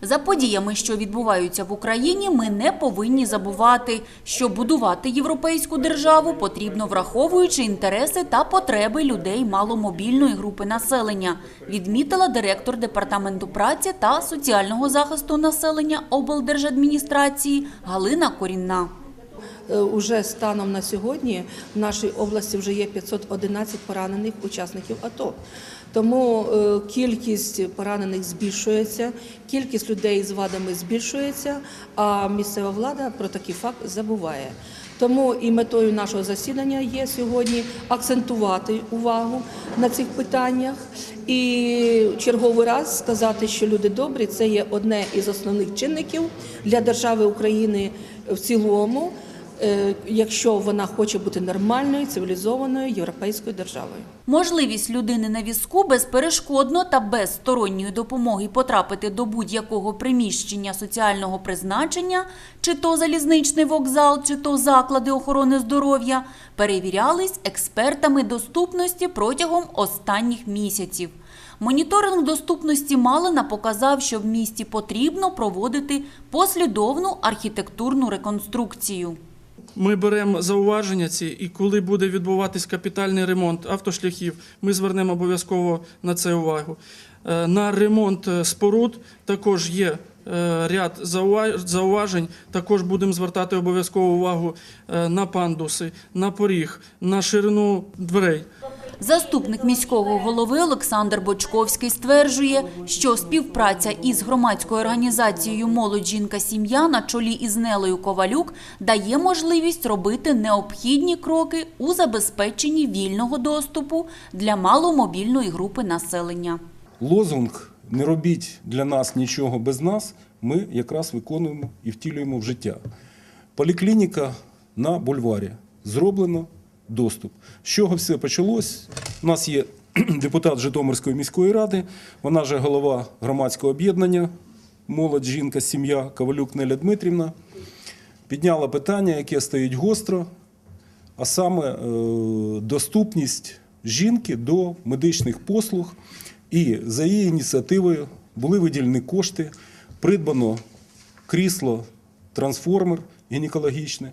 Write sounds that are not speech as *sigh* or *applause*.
За подіями, що відбуваються в Україні, ми не повинні забувати, що будувати європейську державу потрібно враховуючи інтереси та потреби людей маломобільної групи населення, відмітила директор департаменту праці та соціального захисту населення облдержадміністрації Галина Корінна. Е, Уже станом на сьогодні в нашій області вже є 511 поранених учасників АТО. Тому е, кількість поранених збільшується, кількість людей з вадами збільшується, а місцева влада про такий факт забуває. Тому і метою нашого засідання є сьогодні акцентувати увагу на цих питаннях і черговий раз сказати, що люди добрі це є одне із основних чинників для держави України в цілому, е, якщо вона хоче бути нормальною, цивілізованою європейською державою. Можливість людини на візку безперешкодно та без сторонньої допомоги потрапити до будь-якого приміщення соціального призначення, чи то залізничний вокзал, чи то заклади охорони здоров'я, перевірялись експертами доступності протягом останніх місяців. Моніторинг доступності Малина показав, що в місті потрібно проводити послідовну архітектурну реконструкцію. Ми беремо зауваження ці, і коли буде відбуватись капітальний ремонт автошляхів, ми звернемо обов'язково на це увагу. Е, На ремонт е, споруд також є е, ряд зауважень. Також будемо звертати обов'язково увагу на пандуси, на поріг, на ширину дверей. Заступник міського голови Олександр Бочковський стверджує, що співпраця із громадською організацією Молодь жінка сім'я на чолі із Нелею Ковалюк дає можливість робити необхідні кроки у забезпеченні вільного доступу для маломобільної групи населення. лозунг не робіть для нас нічого без нас, ми якраз виконуємо і втілюємо в життя. Поліклініка на бульварі зроблено доступ. З чого все почалось? У нас є *clears throat* депутат Житомирської міської ради, вона же голова громадського об'єднання Молодь, жінка, сім'я Ковалюк Неля Дмитрівна. Підняла питання, яке стоїть гостро, а саме е, доступність жінки до медичних послуг. І за її ініціативою були виділені кошти, придбано крісло, трансформер гінекологічне